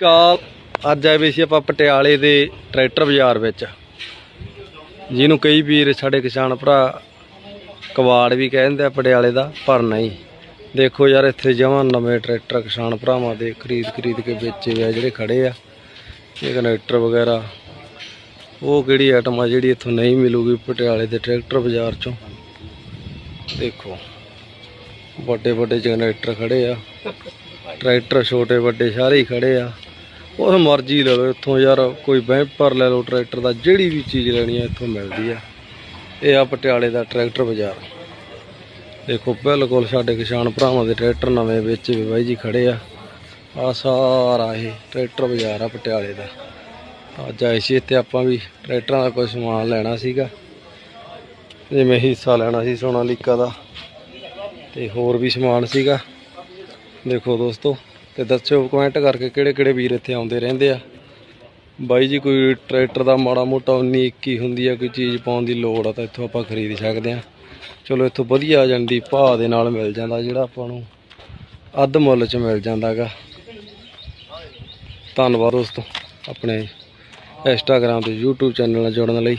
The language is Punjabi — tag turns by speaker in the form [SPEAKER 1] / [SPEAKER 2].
[SPEAKER 1] ਕਾਲ। ਅੱਜ ਆਏ ਵੀ ਸੀ ਆਪਾਂ ਪਟਿਆਲੇ ਦੇ ਟਰੈਕਟਰ ਬਾਜ਼ਾਰ ਵਿੱਚ। ਜਿਹਨੂੰ ਕਈ ਵੀਰ ਸਾਡੇ ਕਿਸਾਨ ਭਰਾ ਕਵਾੜ ਵੀ ਕਹਿੰਦੇ ਆ ਪਟਿਆਲੇ ਦਾ, ਪਰ ਨਹੀਂ। ਦੇਖੋ ਯਾਰ, ਇੱਥੇ ਜਮਾਂ ਨਵੇਂ ਟਰੈਕਟਰ ਕਿਸਾਨ ਭਰਾਵਾਂ ਦੇ ਖਰੀਦ ਖਰੀਦ ਕੇ ਵੇਚੇ ਆ, ਜਿਹੜੇ ਖੜੇ ਆ। ਇਹ ਕਨੈਕਟਰ ਵਗੈਰਾ, ਉਹ ਕਿਹੜੀ ਆਈਟਮ ਆ ਜਿਹੜੀ ਇੱਥੋਂ ਨਹੀਂ ਮਿਲੂਗੀ ਪਟਿਆਲੇ ਦੇ ਟਰੈਕਟਰ ਬਾਜ਼ਾਰ ਚੋਂ? ਦੇਖੋ, ਵੱਡੇ ਵੱਡੇ ਜਨਰੇਟਰ ਖੜੇ ਆ। ਟਰੈਕਟਰ ਛੋਟੇ ਵੱਡੇ ਸਾਰੇ ਹੀ ਖੜੇ ਆ। ਉਹ ਮਰਜ਼ੀ ਲੈ ਲਓ ਇੱਥੋਂ ਯਾਰ ਕੋਈ ਬੈਂਪਰ ਲੈ ਲਓ ਟਰੈਕਟਰ ਦਾ, ਜਿਹੜੀ ਵੀ ਚੀਜ਼ ਲੈਣੀ ਆ ਇੱਥੋਂ ਮਿਲਦੀ ਆ। ਇਹ ਆ ਪਟਿਆਲੇ ਦਾ ਟਰੈਕਟਰ ਬਾਜ਼ਾਰ। ਦੇਖੋ, ਬਿਲਕੁਲ ਸਾਡੇ ਕਿਸਾਨ ਭਰਾਵਾਂ ਦੇ ਟਰੈਕਟਰ ਨਵੇਂ ਵਿੱਚ ਵੀ ਬਾਈ ਜੀ ਖੜੇ ਆ। ਆ ਸਾਰਾ ਇਹ ਟਰੈਕਟਰ ਬਾਜ਼ਾਰ ਆ ਪਟਿਆਲੇ ਦਾ। ਅੱਜ ਆਏ ਸੀ ਇੱਥੇ ਆਪਾਂ ਵੀ, ਟਰੈਕਟਰਾਂ ਦਾ ਕੋਈ ਸਮਾਨ ਲੈਣਾ ਸੀਗਾ। ਜਿਵੇਂ ਹਿੱਸਾ ਲੈਣਾ ਸੀ ਸੋਨਾਲੀਕਾ ਦਾ, ਤੇ ਹੋਰ ਵੀ ਸਮਾਨ ਸੀਗਾ। ਦੇਖੋ ਦੋਸਤੋ ਤੇ ਦੱਸਿਓ ਕਮੈਂਟ ਕਰਕੇ ਕਿਹੜੇ ਕਿਹੜੇ ਵੀਰ ਇੱਥੇ ਆਉਂਦੇ ਰਹਿੰਦੇ ਆ। ਬਾਈ ਜੀ, ਕੋਈ ਟਰੈਕਟਰ ਦਾ ਮਾੜਾ ਮੋਟਾ 19 21 ਹੁੰਦੀ ਆ, ਕੋਈ ਚੀਜ਼ ਪਾਉਣ ਦੀ ਲੋੜ ਆ ਤਾਂ ਇੱਥੋਂ ਆਪਾਂ ਖਰੀਦ ਸਕਦੇ ਆ। ਚਲੋ ਇੱਥੋਂ ਵਧੀਆ ਜਾਂਦੀ ਭਾਅ ਦੇ ਨਾਲ ਮਿਲ ਜਾਂਦਾ ਜਿਹੜਾ ਆਪਾਂ ਨੂੰ ਅੱਧ ਮੁੱਲ 'ਚ ਮਿਲ ਜਾਂਦਾਗਾ। ਧੰਨਵਾਦ ਦੋਸਤੋ ਆਪਣੇ ਇੰਸਟਾਗ੍ਰam ਤੇ YouTube ਚੈਨਲ ਨਾਲ ਜੁੜਨ ਲਈ।